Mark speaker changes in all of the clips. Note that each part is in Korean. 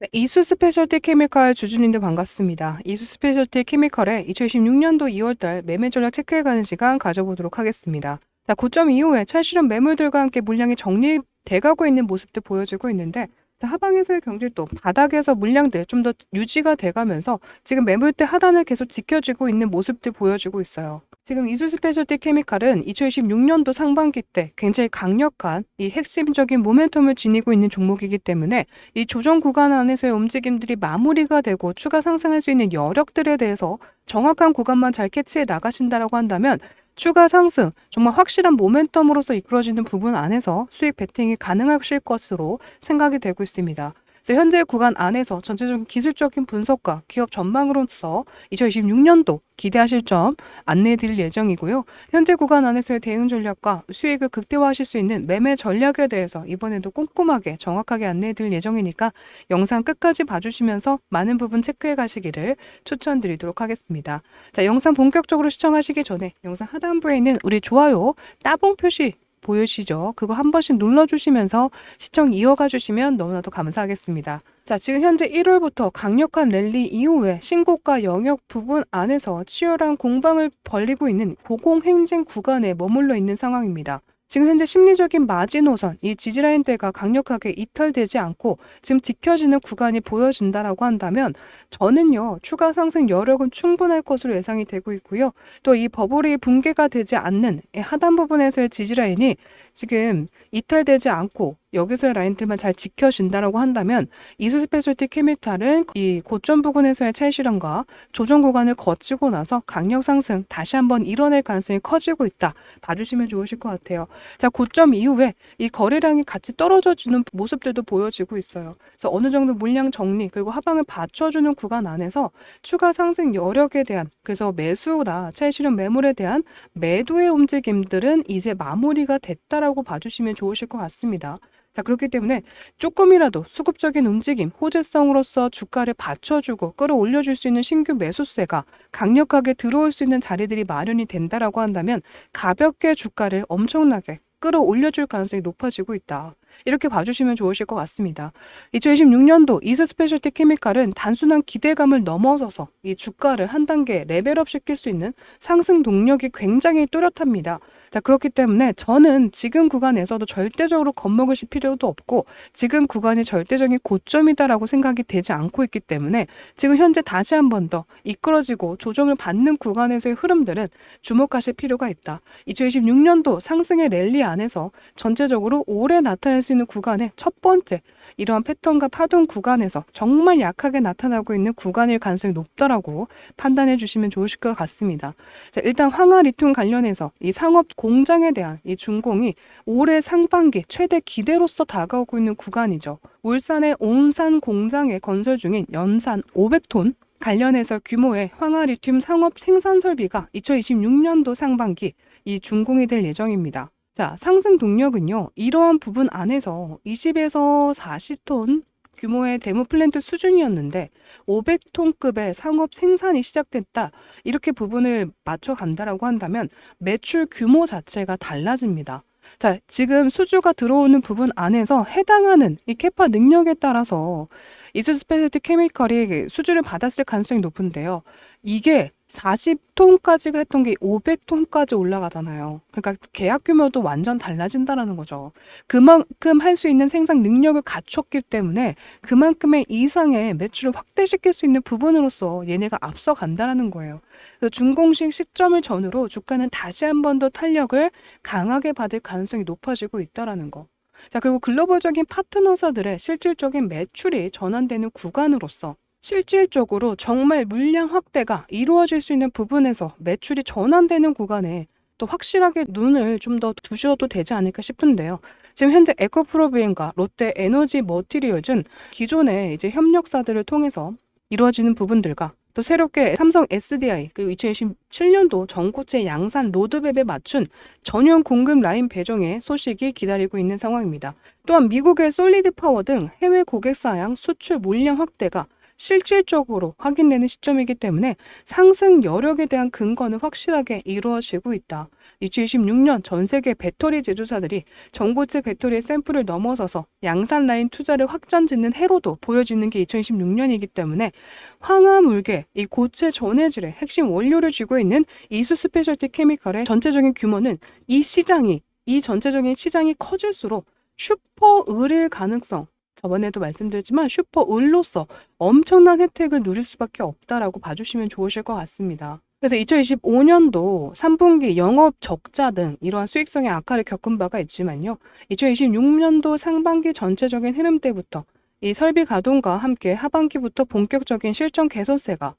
Speaker 1: 네, 이수 스페셜티 케미칼 주주님들 반갑습니다. 이수 스페셜티 케미칼의 2016년도 2월달 매매 전략 체크해가는 시간 가져보도록 하겠습니다. 자, 고점 이후에 찰실현 매물들과 함께 물량이 정리돼가고 있는 모습들 보여주고 있는데 자, 하방에서의 경질도 바닥에서 물량들 좀 더 유지가 돼가면서 지금 매물대 하단을 계속 지켜주고 있는 모습들 보여주고 있어요. 지금 이수 스페셜티 케미칼은 2016년도 상반기 때 굉장히 강력한 이 핵심적인 모멘텀을 지니고 있는 종목이기 때문에 이 조정 구간 안에서의 움직임들이 마무리가 되고 추가 상승할 수 있는 여력들에 대해서 정확한 구간만 잘 캐치해 나가신다라고 한다면 추가 상승, 정말 확실한 모멘텀으로서 이끌어지는 부분 안에서 수익 베팅이 가능하실 것으로 생각이 되고 있습니다. 그래서 현재 구간 안에서 전체적인 기술적인 분석과 기업 전망으로서 2026년도 기대하실 점 안내해 드릴 예정이고요. 현재 구간 안에서의 대응 전략과 수익을 극대화하실 수 있는 매매 전략에 대해서 이번에도 꼼꼼하게 정확하게 안내해 드릴 예정이니까 영상 끝까지 봐주시면서 많은 부분 체크해 가시기를 추천드리도록 하겠습니다. 자, 영상 본격적으로 시청하시기 전에 영상 하단부에 있는 우리 좋아요 따봉 표시 보이시죠? 그거 한 번씩 눌러주시면서 시청 이어가 주시면 너무나도 감사하겠습니다. 자, 지금 현재 1월부터 강력한 랠리 이후에 신고가 영역 부분 안에서 치열한 공방을 벌리고 있는 고공행진 구간에 머물러 있는 상황입니다. 지금 현재 심리적인 마지노선, 이 지지라인대가 강력하게 이탈되지 않고 지금 지켜지는 구간이 보여진다라고 한다면 저는요, 추가 상승 여력은 충분할 것으로 예상이 되고 있고요. 또 이 버블이 붕괴가 되지 않는 이 하단 부분에서의 지지라인이 지금 이탈되지 않고 여기서의 라인들만 잘 지켜진다라고 한다면 이수 스페셜티 케미탈은 이 고점 부근에서의 찰실현과 조정 구간을 거치고 나서 강력 상승 다시 한번 이뤄낼 가능성이 커지고 있다. 봐주시면 좋으실 것 같아요. 자, 고점 이후에 이 거래량이 같이 떨어져 주는 모습들도 보여지고 있어요. 그래서 어느 정도 물량 정리 그리고 하방을 받쳐주는 구간 안에서 추가 상승 여력에 대한 그래서 매수나 찰실현 매물에 대한 매도의 움직임들은 이제 마무리가 됐다라고 봐주시면 좋으실 것 같습니다. 자, 그렇기 때문에 조금이라도 수급적인 움직임, 호재성으로서 주가를 받쳐주고 끌어올려줄 수 있는 신규 매수세가 강력하게 들어올 수 있는 자리들이 마련이 된다라고 한다면 가볍게 주가를 엄청나게 끌어올려줄 가능성이 높아지고 있다. 이렇게 봐주시면 좋으실 것 같습니다. 2026년도 이스 스페셜티 케미칼은 단순한 기대감을 넘어서서 이 주가를 한 단계 레벨업 시킬 수 있는 상승 동력이 굉장히 뚜렷합니다. 자, 그렇기 때문에 저는 지금 구간에서도 절대적으로 겁먹으실 필요도 없고 지금 구간이 절대적인 고점이다라고 생각이 되지 않고 있기 때문에 지금 현재 다시 한 번 더 이끌어지고 조정을 받는 구간에서의 흐름들은 주목하실 필요가 있다. 2026년도 상승의 랠리 안에서 전체적으로 올해 나타날 수 있는 구간의 첫 번째 이러한 패턴과 파동 구간에서 정말 약하게 나타나고 있는 구간일 가능성이 높다라고 판단해 주시면 좋으실 것 같습니다. 자, 일단 황화 리튬 관련해서 이 상업 공장에 대한 이 준공이 올해 상반기 최대 기대로서 다가오고 있는 구간이죠. 울산의 온산 공장에 건설 중인 연산 500톤 관련해서 규모의 황화 리튬 상업 생산 설비가 2026년도 상반기 이 준공이 될 예정입니다. 자, 상승 동력은요. 이러한 부분 안에서 20에서 40톤 규모의 데모 플랜트 수준이었는데 500톤급의 상업 생산이 시작됐다. 이렇게 부분을 맞춰 간다라고 한다면 매출 규모 자체가 달라집니다. 자, 지금 수주가 들어오는 부분 안에서 해당하는 이 캐파 능력에 따라서 이수 스페셜티 케미컬이 수주를 받았을 가능성이 높은데요. 이게 40톤까지가 했던 게 500톤까지 올라가잖아요. 그러니까 계약 규모도 완전 달라진다라는 거죠. 그만큼 할 수 있는 생산 능력을 갖췄기 때문에 그만큼의 이상의 매출을 확대시킬 수 있는 부분으로서 얘네가 앞서간다라는 거예요. 그래서 준공식 시점을 전후로 주가는 다시 한 번 더 탄력을 강하게 받을 가능성이 높아지고 있다라는 거. 자, 그리고 글로벌적인 파트너사들의 실질적인 매출이 전환되는 구간으로서 실질적으로 정말 물량 확대가 이루어질 수 있는 부분에서 매출이 전환되는 구간에 또 확실하게 눈을 좀 더 두셔도 되지 않을까 싶은데요. 지금 현재 에코프로비엔과 롯데 에너지 머티리얼즈는 기존의 이제 협력사들을 통해서 이루어지는 부분들과 또 새롭게 삼성 SDI 그리고 2027년도 전고체 양산 로드맵에 맞춘 전용 공급 라인 배정의 소식이 기다리고 있는 상황입니다. 또한 미국의 솔리드 파워 등 해외 고객 사양 수출 물량 확대가 실질적으로 확인되는 시점이기 때문에 상승 여력에 대한 근거는 확실하게 이루어지고 있다. 2026년 전 세계 배터리 제조사들이 전고체 배터리의 샘플을 넘어서서 양산 라인 투자를 확전짓는 해로도 보여지는 게 2026년이기 때문에 황화물계, 이 고체 전해질의 핵심 원료를 쥐고 있는 이수 스페셜티 케미컬의 전체적인 규모는 이 시장이 이 전체적인 시장이 커질수록 슈퍼 을일 가능성 저번에도 말씀드렸지만 슈퍼 을로서 엄청난 혜택을 누릴 수밖에 없다라고 봐주시면 좋으실 것 같습니다. 그래서 2025년도 3분기 영업 적자 등 이러한 수익성의 악화를 겪은 바가 있지만요. 2026년도 상반기 전체적인 흐름 때부터 이 설비 가동과 함께 하반기부터 본격적인 실적 개선세가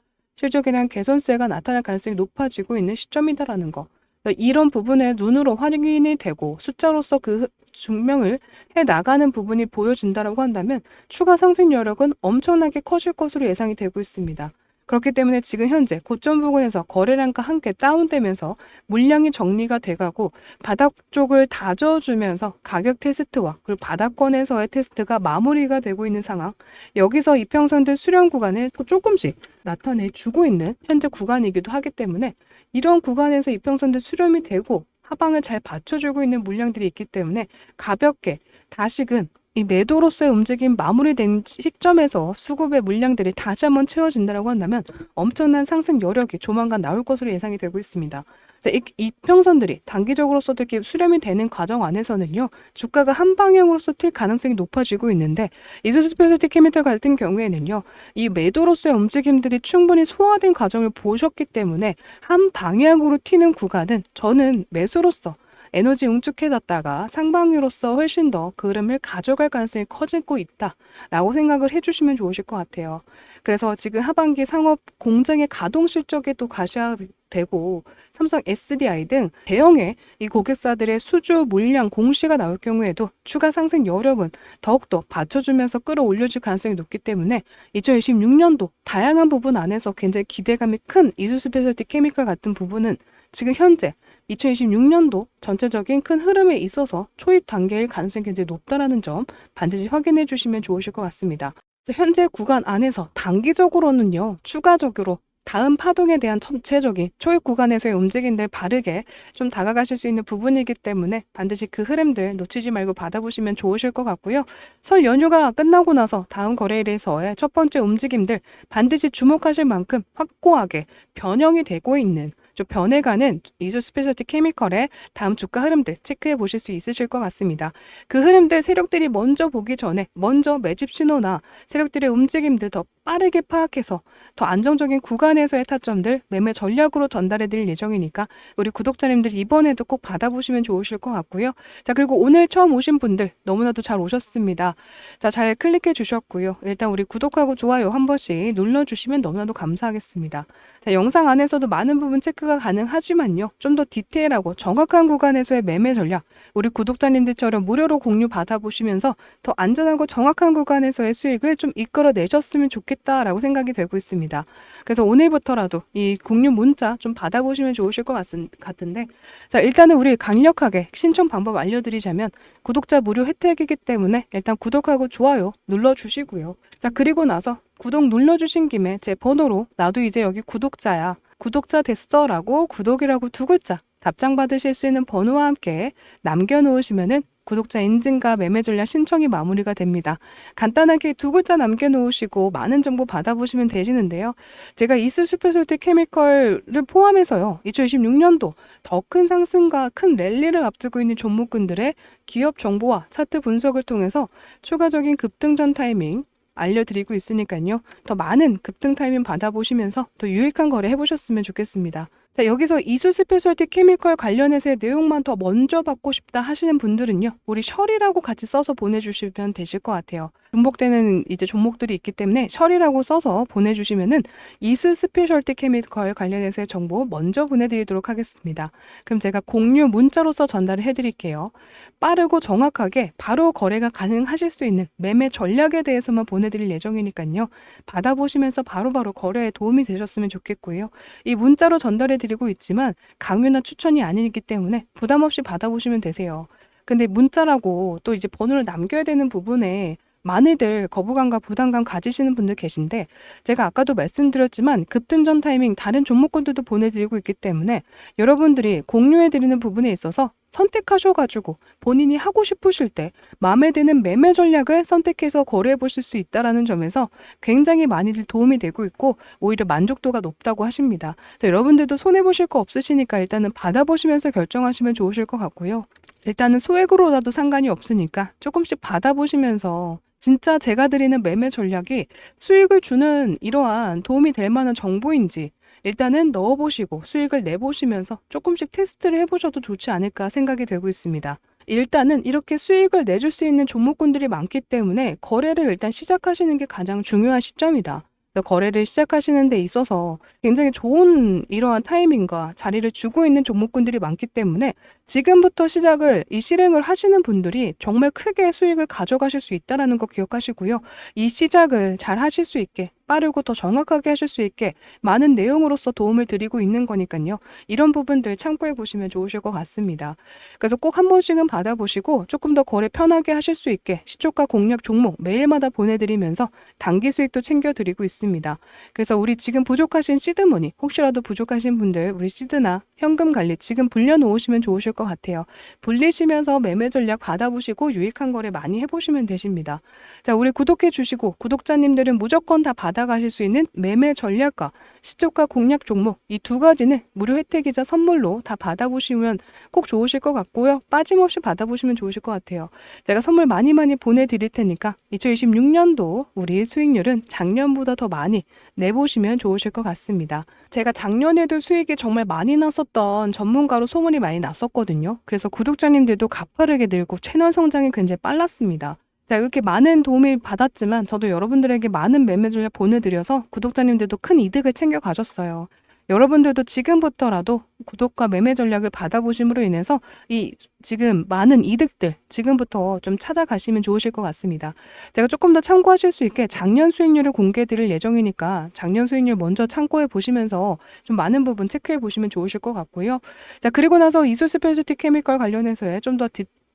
Speaker 1: 대한 개선세가 나타날 가능성이 높아지고 있는 시점이다라는 거. 그래서 이런 부분에 눈으로 확인이 되고 숫자로서 그 증명을 해 나가는 부분이 보여진다라고 한다면 추가 상승 여력은 엄청나게 커질 것으로 예상이 되고 있습니다. 그렇기 때문에 지금 현재 고점 부근에서 거래량과 함께 다운되면서 물량이 정리가 돼가고 바닥 쪽을 다져주면서 가격 테스트와 그리고 바닥권에서의 테스트가 마무리가 되고 있는 상황. 여기서 이평선들 수렴 구간을 조금씩 나타내 주고 있는 현재 구간이기도 하기 때문에 이런 구간에서 이평선들 수렴이 되고 하방을 잘 받쳐주고 있는 물량들이 있기 때문에 가볍게 다시금 이 매도로서의 움직임 마무리된 시점에서 수급의 물량들이 다시 한번 채워진다고 한다면 엄청난 상승 여력이 조만간 나올 것으로 예상이 되고 있습니다. 자, 이, 이 평선들이 단기적으로서도 이렇게 수렴이 되는 과정 안에서는요, 주가가 한 방향으로서 튈 가능성이 높아지고 있는데, 이수스 스페셜티 케미털 같은 경우에는요, 이 매도로서의 움직임들이 충분히 소화된 과정을 보셨기 때문에 한 방향으로 튀는 구간은 저는 매수로서 에너지 응축해놨다가 상방위로서 훨씬 더 그 흐름을 가져갈 가능성이 커지고 있다라고 생각을 해주시면 좋으실 것 같아요. 그래서 지금 하반기 상업 공장의 가동 실적이 또 가시화 되고 삼성 SDI 등 대형의 이 고객사들의 수주 물량 공시가 나올 경우에도 추가 상승 여력은 더욱더 받쳐주면서 끌어올려질 가능성이 높기 때문에 2026년도 다양한 부분 안에서 굉장히 기대감이 큰 이수 스 페셜티 케미컬 같은 부분은 지금 현재 2026년도 전체적인 큰 흐름에 있어서 초입 단계일 가능성이 굉장히 높다라는 점 반드시 확인해 주시면 좋으실 것 같습니다. 현재 구간 안에서 단기적으로는요, 추가적으로 다음 파동에 대한 전체적인 초입 구간에서의 움직임들 바르게 좀 다가가실 수 있는 부분이기 때문에 반드시 그 흐름들 놓치지 말고 받아보시면 좋으실 것 같고요. 설 연휴가 끝나고 나서 다음 거래일에서의 첫 번째 움직임들 반드시 주목하실 만큼 확고하게 변형이 되고 있는 좀 변해가는 이수 스페셜티 케미컬의 다음 주가 흐름들 체크해 보실 수 있으실 것 같습니다. 그 흐름들 세력들이 먼저 보기 전에 먼저 매집 신호나 세력들의 움직임들 더 빠르게 파악해서 더 안정적인 구간에서의 타점들 매매 전략으로 전달해 드릴 예정이니까 우리 구독자님들 이번에도 꼭 받아보시면 좋으실 것 같고요. 자, 그리고 오늘 처음 오신 분들 너무나도 잘 오셨습니다. 자, 잘 클릭해 주셨고요. 일단 우리 구독하고 좋아요 한 번씩 눌러 주시면 너무나도 감사하겠습니다. 자, 영상 안에서도 많은 부분 체크 가 가능하지만요. 좀 더 디테일하고 정확한 구간에서의 매매 전략, 우리 구독자님들처럼 무료로 공유 받아보시면서 더 안전하고 정확한 구간에서의 수익을 좀 이끌어 내셨으면 좋겠다라고 생각이 되고 있습니다. 그래서 오늘부터라도 이 공유 문자 좀 받아보시면 좋으실 것 같, 같은데, 자, 일단은 우리 강력하게 신청 방법 알려드리자면, 구독자 무료 혜택이기 때문에 일단 구독하고 좋아요 눌러주시고요. 자, 그리고 나서 구독 눌러주신 김에 제 번호로 나도 이제 여기 구독자야. 구독자 됐어 라고 구독이라고 두 글자 답장 받으실 수 있는 번호와 함께 남겨놓으시면은 구독자 인증과 매매 전략 신청이 마무리가 됩니다. 간단하게 두 글자 남겨놓으시고 많은 정보 받아보시면 되시는데요. 제가 이스 슈퍼솔티 케미컬을 포함해서요. 2026년도 더 큰 상승과 큰 랠리를 앞두고 있는 종목군들의 기업 정보와 차트 분석을 통해서 추가적인 급등전 타이밍, 알려드리고 있으니까요. 더 많은 급등 타이밍 받아보시면서 더 유익한 거래 해보셨으면 좋겠습니다. 자, 여기서 이수 스페셜티 케미컬 관련해서의 내용만 더 먼저 받고 싶다 하시는 분들은요. 우리 셜이라고 같이 써서 보내주시면 되실 것 같아요. 중복되는 이제 종목들이 있기 때문에 셜이라고 써서 보내주시면은 이수 스페셜티 케미컬 관련해서의 정보 먼저 보내드리도록 하겠습니다. 그럼 제가 공유 문자로서 전달을 해드릴게요. 빠르고 정확하게 바로 거래가 가능하실 수 있는 매매 전략에 대해서만 보내드릴 예정이니까요. 받아보시면서 바로바로 바로 거래에 도움이 되셨으면 좋겠고요. 이 문자로 전달해 드리고 있지만 강요나 추천이 아니기 때문에 부담 없이 받아보시면 되세요. 근데 문자라고 또 이제 번호를 남겨야 되는 부분에 많이들 거부감과 부담감 가지시는 분들 계신데 제가 아까도 말씀드렸지만 급등전 타이밍 다른 종목군들도 보내드리고 있기 때문에 여러분들이 공유해드리는 부분에 있어서 선택하셔가지고 본인이 하고 싶으실 때 마음에 드는 매매 전략을 선택해서 거래해 보실 수 있다라는 점에서 굉장히 많이들 도움이 되고 있고 오히려 만족도가 높다고 하십니다. 그래서 여러분들도 손해 보실 거 없으시니까 일단은 받아보시면서 결정하시면 좋으실 것 같고요. 일단은 소액으로라도 상관이 없으니까 조금씩 받아보시면서 진짜 제가 드리는 매매 전략이 수익을 주는 이러한 도움이 될 만한 정보인지 일단은 넣어보시고 수익을 내보시면서 조금씩 테스트를 해보셔도 좋지 않을까 생각이 되고 있습니다. 일단은 이렇게 수익을 내줄 수 있는 종목군들이 많기 때문에 거래를 일단 시작하시는 게 가장 중요한 시점이다. 거래를 시작하시는 데 있어서 굉장히 좋은 이러한 타이밍과 자리를 주고 있는 종목군들이 많기 때문에 지금부터 시작을 이 실행을 하시는 분들이 정말 크게 수익을 가져가실 수 있다라는 거 기억하시고요. 이 시작을 잘 하실 수 있게 빠르고 더 정확하게 하실 수 있게 많은 내용으로서 도움을 드리고 있는 거니까요. 이런 부분들 참고해 보시면 좋으실 것 같습니다. 그래서 꼭 한 번씩은 받아보시고 조금 더 거래 편하게 하실 수 있게 시초가 공략 종목 매일마다 보내드리면서 단기 수익도 챙겨드리고 있습니다. 그래서 우리 지금 부족하신 시드머니 혹시라도 부족하신 분들 우리 시드나 현금 관리 지금 불려놓으시면 좋으실 것 같아요. 불리시면서 매매 전략 받아보시고 유익한 거래 많이 해보시면 되십니다. 자, 우리 구독해 주시고 구독자님들은 무조건 다 받아가실 수 있는 매매 전략과 시초가 공략 종목 이 두 가지는 무료 혜택이자 선물로 다 받아보시면 꼭 좋으실 것 같고요. 빠짐없이 받아보시면 좋으실 것 같아요. 제가 선물 많이 많이 보내드릴 테니까 2026년도 우리 수익률은 작년보다 더 많이 내보시면 좋으실 것 같습니다. 제가 작년에도 수익이 정말 많이 났었던 전문가로 소문이 많이 났었거든요. 그래서 구독자님들도 가파르게 늘고 채널 성장이 굉장히 빨랐습니다. 자, 이렇게 많은 도움을 받았지만 저도 여러분들에게 많은 매매 전략 보내드려서 구독자님들도 큰 이득을 챙겨 가셨어요. 여러분들도 지금부터라도 구독과 매매 전략을 받아보심으로 인해서 이 지금 많은 이득들 지금부터 좀 찾아가시면 좋으실 것 같습니다. 제가 조금 더 참고하실 수 있게 작년 수익률을 공개해 드릴 예정이니까 작년 수익률 먼저 참고해 보시면서 좀 많은 부분 체크해 보시면 좋으실 것 같고요. 자, 그리고 나서 이수 스페셜티 케미컬 관련해서의 좀 더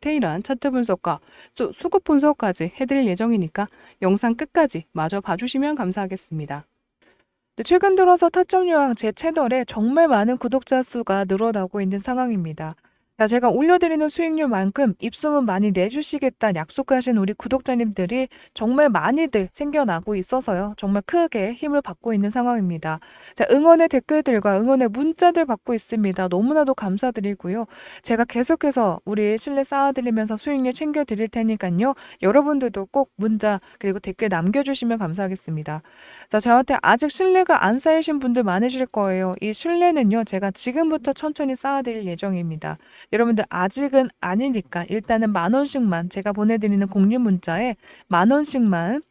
Speaker 1: 디테일한 차트 분석과 또 수급 분석까지 해드릴 예정이니까 영상 끝까지 마저 봐주시면 감사하겠습니다. 네, 최근 들어서 타점 요항 제 채널에 정말 많은 구독자 수가 늘어나고 있는 상황입니다. 자, 제가 올려드리는 수익률만큼 입소문 많이 내주시겠다는 약속하신 우리 구독자님들이 정말 많이들 생겨나고 있어서요. 정말 크게 힘을 받고 있는 상황입니다. 자, 응원의 댓글들과 응원의 문자들 받고 있습니다. 너무나도 감사드리고요. 제가 계속해서 우리 신뢰 쌓아드리면서 수익률 챙겨드릴 테니까요. 여러분들도 꼭 문자 그리고 댓글 남겨주시면 감사하겠습니다. 자, 저한테 아직 신뢰가 안 쌓이신 분들 많으실 거예요. 이 신뢰는요, 제가 지금부터 천천히 쌓아드릴 예정입니다. 여러분들 아직은 아니니까 일단은 만 원씩만 제가 보내드리는 공유 문자에 만 원씩만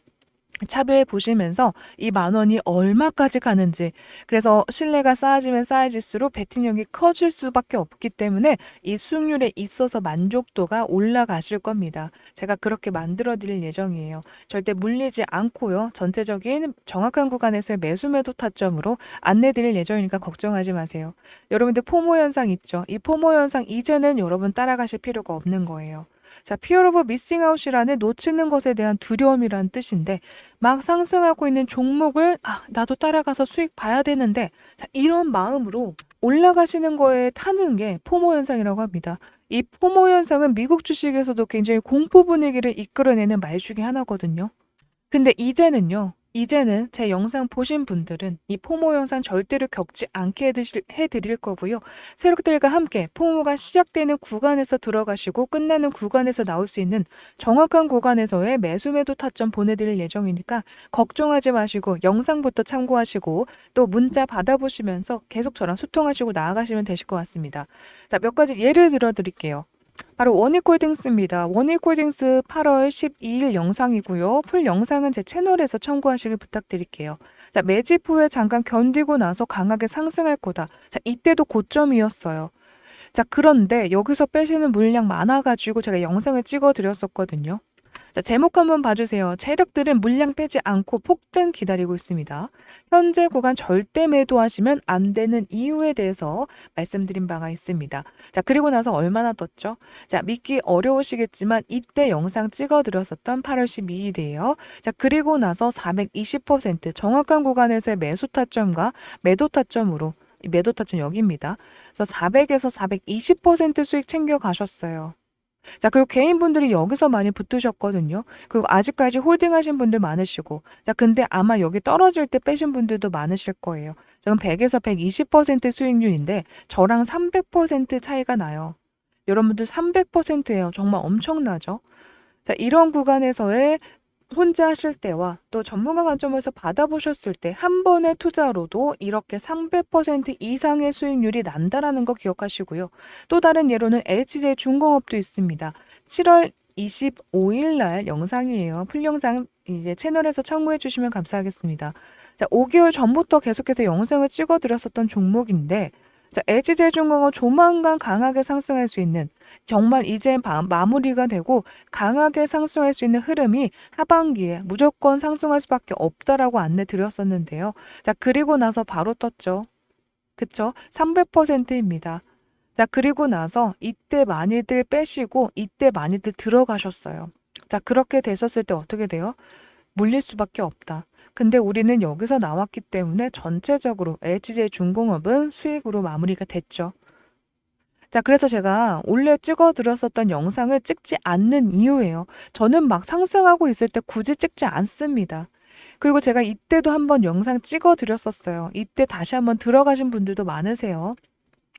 Speaker 1: 차별해 보시면서 이 만 원이 얼마까지 가는지 그래서 신뢰가 쌓아지면 쌓아질수록 베팅력이 커질 수밖에 없기 때문에 이 수익률에 있어서 만족도가 올라가실 겁니다. 제가 그렇게 만들어 드릴 예정이에요. 절대 물리지 않고요. 전체적인 정확한 구간에서의 매수 매도 타점으로 안내 드릴 예정이니까 걱정하지 마세요. 여러분들 포모 현상 있죠? 이 포모 현상 이제는 여러분 따라가실 필요가 없는 거예요. 자, 피어 오브 미싱아웃이라는 놓치는 것에 대한 두려움이란 뜻인데 막 상승하고 있는 종목을 아, 나도 따라가서 수익 봐야 되는데 자, 이런 마음으로 올라가시는 거에 타는 게 포모 현상이라고 합니다. 이 포모 현상은 미국 주식에서도 굉장히 공포 분위기를 이끌어내는 말 중에 하나거든요. 근데 이제는요. 이제는 제 영상 보신 분들은 이 포모 현상 절대로 겪지 않게 해드릴 거고요. 세력들과 함께 포모가 시작되는 구간에서 들어가시고 끝나는 구간에서 나올 수 있는 정확한 구간에서의 매수 매도 타점 보내드릴 예정이니까 걱정하지 마시고 영상부터 참고하시고 또 문자 받아보시면서 계속 저랑 소통하시고 나아가시면 되실 것 같습니다. 자, 몇 가지 예를 들어 드릴게요. 바로 원익홀딩스입니다. 원익홀딩스 8월 12일 영상이고요. 풀 영상은 제 채널에서 참고하시길 부탁드릴게요. 자, 매집 후에 잠깐 견디고 나서 강하게 상승할 거다. 자, 이때도 고점이었어요. 자, 그런데 여기서 빼시는 물량 많아가지고 제가 영상을 찍어 드렸었거든요.
Speaker 2: 자, 제목 한번 봐주세요. 세력들은 물량 빼지 않고 폭등 기다리고 있습니다. 현재 구간 절대 매도하시면 안 되는 이유에 대해서 말씀드린 바가 있습니다. 자, 그리고 나서 얼마나 떴죠? 자, 믿기 어려우시겠지만 이때 영상 찍어드렸었던 8월 12일이에요. 자, 그리고 나서 420% 정확한 구간에서의 매수 타점과 매도 타점으로 이 매도 타점 여기입니다. 그래서 400에서 420% 수익 챙겨 가셨어요. 자, 그리고 개인분들이 여기서 많이 붙으셨거든요. 그리고 아직까지 홀딩하신 분들 많으시고. 자, 근데 아마 여기 떨어질 때 빼신 분들도 많으실 거예요. 지금 100에서 120% 수익률인데 저랑 300% 차이가 나요. 여러분들 300%예요. 정말 엄청나죠? 자, 이런 구간에서의 혼자 하실 때와 또 전문가 관점에서 받아보셨을 때 한 번의 투자로도 이렇게 300% 이상의 수익률이 난다라는 거 기억하시고요. 또 다른 예로는 LCJ 중공업도 있습니다. 7월 25일 날 영상이에요. 풀 영상 이제 채널에서 참고해 주시면 감사하겠습니다. 자, 5개월 전부터 계속해서 영상을 찍어 드렸었던 종목인데 자, LG제중공업 조만간 강하게 상승할 수 있는 정말 이제 마, 마무리가 되고 강하게 상승할 수 있는 흐름이 하반기에 무조건 상승할 수밖에 없다라고 안내 드렸었는데요. 자, 그리고 나서 바로 떴죠. 그쵸? 300%입니다. 자, 그리고 나서 이때 많이들 빼시고 이때 많이들 들어가셨어요. 자, 그렇게 되셨을 때 어떻게 돼요? 물릴 수밖에 없다. 근데 우리는 여기서 나왔기 때문에 전체적으로 HJ 중공업은 수익으로 마무리가 됐죠. 자, 그래서 제가 원래 찍어 드렸었던 영상을 찍지 않는 이유예요. 저는 막 상승하고 있을 때 굳이 찍지 않습니다. 그리고 제가 이때도 한번 영상 찍어 드렸었어요. 이때 다시 한번 들어가신 분들도 많으세요.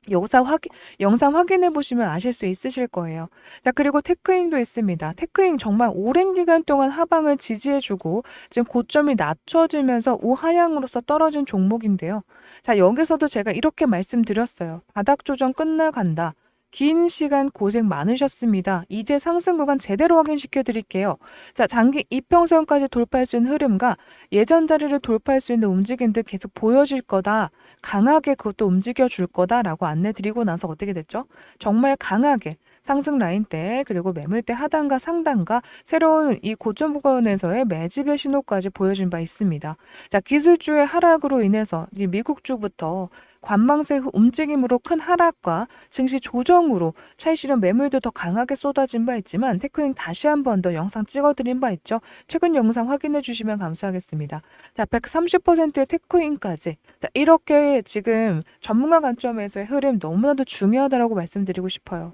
Speaker 2: 여기서 확인, 영상 확인해 보시면 아실 수 있으실 거예요. 자, 그리고 테크잉도 있습니다. 테크잉 정말 오랜 기간 동안 하방을 지지해주고 지금 고점이 낮춰지면서 우하향으로서 떨어진 종목인데요. 자, 여기서도 제가 이렇게 말씀드렸어요. 바닥 조정 끝나간다. 긴 시간 고생 많으셨습니다. 이제 상승 구간 제대로 확인시켜 드릴게요. 자, 장기 이평선까지 돌파할 수 있는 흐름과 예전 자리를 돌파할 수 있는 움직임들 계속 보여질 거다. 강하게 그것도 움직여 줄 거다라고 안내 드리고 나서 어떻게 됐죠? 정말 강하게 상승 라인대 그리고 매물대 하단과 상단과 새로운 이 고점 구간에서의 매집의 신호까지 보여준 바 있습니다. 자, 기술주의 하락으로 인해서 이 미국주부터 관망세 움직임으로 큰 하락과 증시 조정으로 차익실현 매물도 더 강하게 쏟아진 바 있지만 테크닝 다시 한 번 더 영상 찍어드린 바 있죠. 최근 영상 확인해 주시면 감사하겠습니다. 자, 130%의 테크인까지 자, 이렇게 지금 전문가 관점에서의 흐름 너무나도 중요하다라고 말씀드리고 싶어요.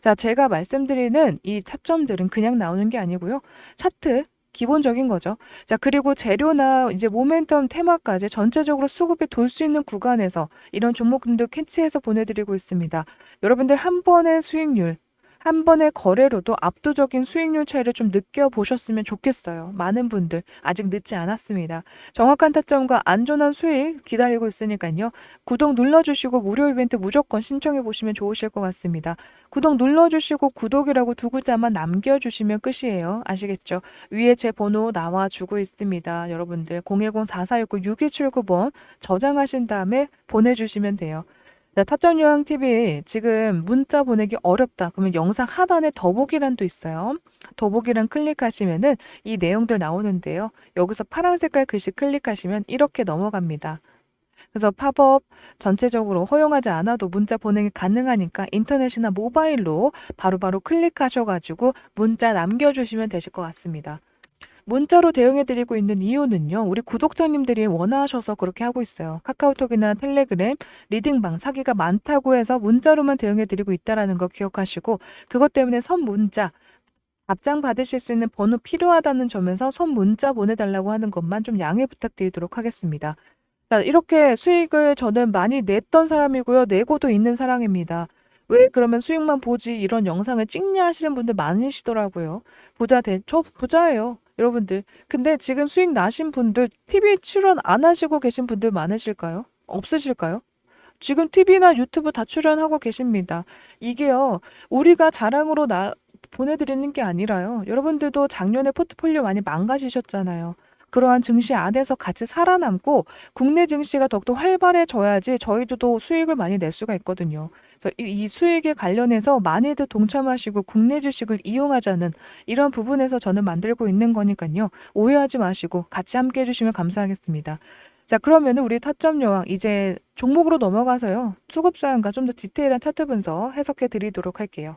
Speaker 2: 자, 제가 말씀드리는 이 타점들은 그냥 나오는 게 아니고요. 차트 기본적인 거죠. 자, 그리고 재료나 이제 모멘텀 테마까지 전체적으로 수급이 돌 수 있는 구간에서 이런 종목들도 캐치해서 보내드리고 있습니다. 여러분들 한 번의 수익률, 한 번의 거래로도 압도적인 수익률 차이를 좀 느껴보셨으면 좋겠어요. 많은 분들 아직 늦지 않았습니다. 정확한 타점과 안전한 수익 기다리고 있으니까요. 구독 눌러주시고 무료 이벤트 무조건 신청해 보시면 좋으실 것 같습니다. 구독 눌러주시고 구독이라고 두 글자만 남겨주시면 끝이에요. 아시겠죠? 위에 제 번호 나와주고 있습니다. 여러분들 010-4469-6279번 저장하신 다음에 보내주시면 돼요. 자, 타점 요양 TV 지금 문자 보내기 어렵다. 그러면 영상 하단에 더보기란도 있어요. 더보기란 클릭하시면은 이 내용들 나오는데요. 여기서 파란 색깔 글씨 클릭하시면 이렇게 넘어갑니다. 그래서 팝업 전체적으로 허용하지 않아도 문자 보내기 가능하니까 인터넷이나 모바일로 바로바로 클릭하셔가지고 문자 남겨주시면 되실 것 같습니다. 문자로 대응해드리고 있는 이유는요, 우리 구독자님들이 원하셔서 그렇게 하고 있어요. 카카오톡이나 텔레그램, 리딩방 사기가 많다고 해서 문자로만 대응해드리고 있다라는 거 기억하시고, 그것 때문에 선 문자, 답장 받으실 수 있는 번호 필요하다는 점에서 선 문자 보내달라고 하는 것만 좀 양해 부탁드리도록 하겠습니다. 자, 이렇게 수익을 저는 많이 냈던 사람이고요. 내고도 있는 사람입니다. 왜 그러면 수익만 보지 이런 영상을 찍냐 하시는 분들 많으시더라고요. 부자 된, 저 부자예요. 여러분들. 근데 지금 수익 나신 분들 TV 출연 안 하시고 계신 분들 많으실까요? 없으실까요? 지금 TV나 유튜브 다 출연하고 계십니다. 이게요, 우리가 자랑으로 나, 보내드리는 게 아니라요. 여러분들도 작년에 포트폴리오 많이 망가지셨잖아요. 그러한 증시 안에서 같이 살아남고 국내 증시가 더욱더 활발해져야지 저희도 수익을 많이 낼 수가 있거든요.
Speaker 1: 그래서 이, 이 수익에 관련해서 많이들 동참하시고 국내 주식을 이용하자는 이런 부분에서 저는 만들고 있는 거니까요. 오해하지 마시고 같이 함께 해주시면 감사하겠습니다. 자, 그러면은 우리 타점 여왕 이제 종목으로 넘어가서요. 수급 사항과 좀 더 디테일한 차트 분석 해석해 드리도록 할게요.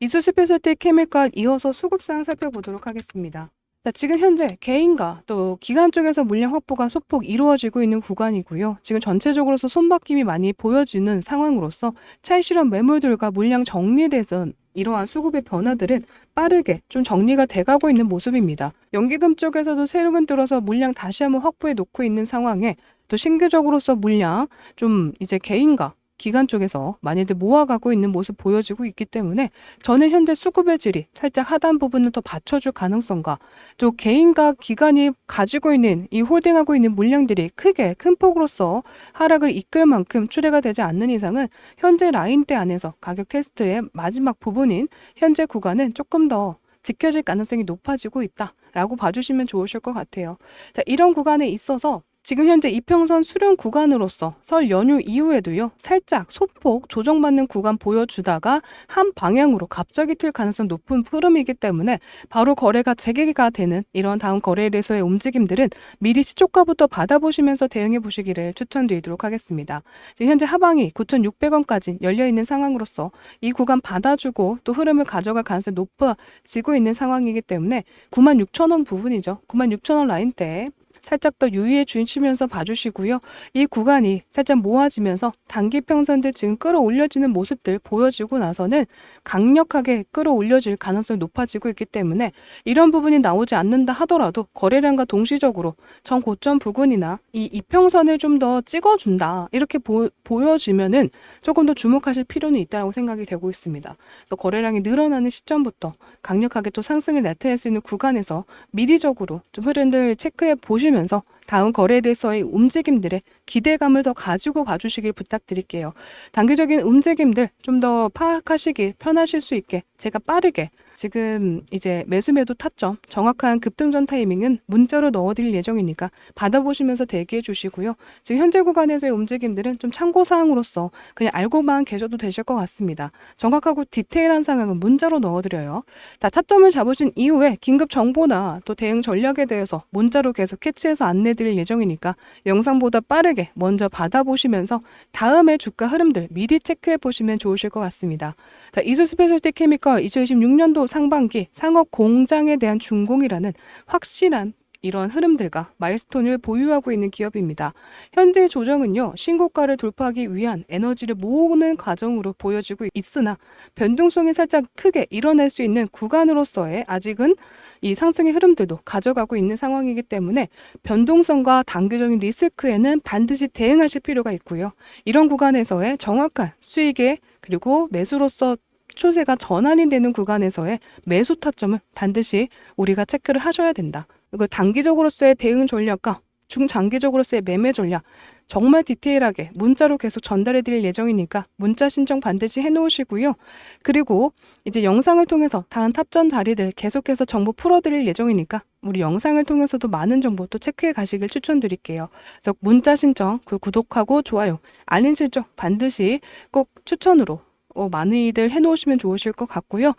Speaker 1: 이수 스페셜티 케미컬 이어서 수급 사항 살펴보도록 하겠습니다. 자, 지금 현재 개인과 또 기관 쪽에서 물량 확보가 소폭 이루어지고 있는 구간이고요. 지금 전체적으로서 손바뀜이 많이 보여지는 상황으로서 차익 실현 매물들과 물량 정리돼서 이러한 수급의 변화들은 빠르게 좀 정리가 돼가고 있는 모습입니다. 연기금 쪽에서도 새로운 들어서 물량 다시 한번 확보해 놓고 있는 상황에 또 신규적으로서 물량 좀 이제 개인과 기관 쪽에서 많이들 모아가고 있는 모습 보여지고 있기 때문에 저는 현재 수급의 질이 살짝 하단 부분을 더 받쳐줄 가능성과 또 개인과 기관이 가지고 있는 이 홀딩하고 있는 물량들이 크게 큰 폭으로서 하락을 이끌 만큼 출회가 되지 않는 이상은 현재 라인대 안에서 가격 테스트의 마지막 부분인 현재 구간은 조금 더 지켜질 가능성이 높아지고 있다라고 봐주시면 좋으실 것 같아요. 자, 이런 구간에 있어서 지금 현재 이평선 수렴 구간으로서 설 연휴 이후에도요 살짝 소폭 조정받는 구간 보여주다가 한 방향으로 갑자기 틀 가능성 높은 흐름이기 때문에 바로 거래가 재개가 되는 이런 다음 거래일에서의 움직임들은 미리 시초가부터 받아보시면서 대응해 보시기를 추천드리도록 하겠습니다. 지금 현재 하방이 9,600원까지 열려 있는 상황으로서 이 구간 받아주고 또 흐름을 가져갈 가능성이 높아지고 있는 상황이기 때문에 96,000원 부분이죠. 96,000원 라인대 살짝 더 유의해 주시면서 봐주시고요. 이 구간이 살짝 모아지면서 단기 평선들 지금 끌어올려지는 모습들 보여지고 나서는 강력하게 끌어올려질 가능성이 높아지고 있기 때문에 이런 부분이 나오지 않는다 하더라도 거래량과 동시적으로 전 고점 부근이나 이 이평선을 좀 더 찍어준다 이렇게 보, 보여지면은 조금 더 주목하실 필요는 있다고 생각이 되고 있습니다. 그래서 거래량이 늘어나는 시점부터 강력하게 또 상승을 나타낼 수 있는 구간에서 미리적으로 좀 흐름들 체크해 보시면 서 다음 거래일에서의 움직임들에 기대감을 더 가지고 봐주시길 부탁드릴게요. 단기적인 움직임들 좀 더 파악하시기 편하실 수 있게 제가 빠르게 지금 이제 매수매도 타점 정확한 급등전 타이밍은 문자로 넣어드릴 예정이니까 받아보시면서 대기해 주시고요. 지금 현재 구간에서의 움직임들은 좀 참고사항으로서 그냥 알고만 계셔도 되실 것 같습니다. 정확하고 디테일한 상황은 문자로 넣어드려요. 다 타점을 잡으신 이후에 긴급 정보나 또 대응 전략에 대해서 문자로 계속 캐치해서 안내드릴 예정이니까 영상보다 빠르게 먼저 받아보시면서 다음에 주가 흐름들 미리 체크해 보시면 좋으실 것 같습니다. 자, 이수 스페셜티 케미컬 2026년도 상반기 상업 공장에 대한 준공이라는 확실한 이런 흐름들과 마일스톤을 보유하고 있는 기업입니다. 현재 조정은요, 신고가를 돌파하기 위한 에너지를 모으는 과정으로 보여지고 있으나 변동성이 살짝 크게 일어날 수 있는 구간으로서의 아직은 이 상승의 흐름들도 가져가고 있는 상황이기 때문에 변동성과 단기적인 리스크에는 반드시 대응하실 필요가 있고요. 이런 구간에서의 정확한 수익의 그리고 매수로서 추세가 전환이 되는 구간에서의 매수 타점을 반드시 우리가 체크를 하셔야 된다. 그 단기적으로서의 대응 전략과 중장기적으로서의 매매 전략 정말 디테일하게 문자로 계속 전달해 드릴 예정이니까 문자 신청 반드시 해 놓으시고요. 그리고 이제 영상을 통해서 다음 탑전 자리들 계속해서 정보 풀어 드릴 예정이니까 우리 영상을 통해서도 많은 정보 또 체크해 가시길 추천드릴게요. 그래서 문자 신청, 그리고 구독하고 좋아요, 알림 설정 반드시 꼭 추천으로 어, 많이들 해놓으시면 좋으실 것 같고요.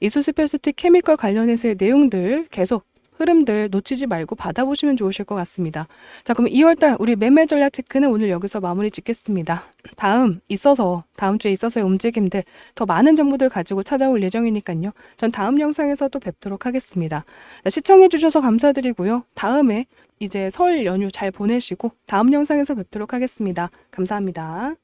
Speaker 1: 이수스페스티 케미컬 관련해서의 내용들 계속 흐름들 놓치지 말고 받아보시면 좋으실 것 같습니다. 자, 그럼 2월달 우리 매매 전략 체크는 오늘 여기서 마무리 짓겠습니다. 다음 있어서 다음 주에 있어서의 움직임들 더 많은 정보들 가지고 찾아올 예정이니까요. 전 다음 영상에서 또 뵙도록 하겠습니다. 자, 시청해주셔서 감사드리고요. 다음에 이제 설 연휴 잘 보내시고 다음 영상에서 뵙도록 하겠습니다. 감사합니다.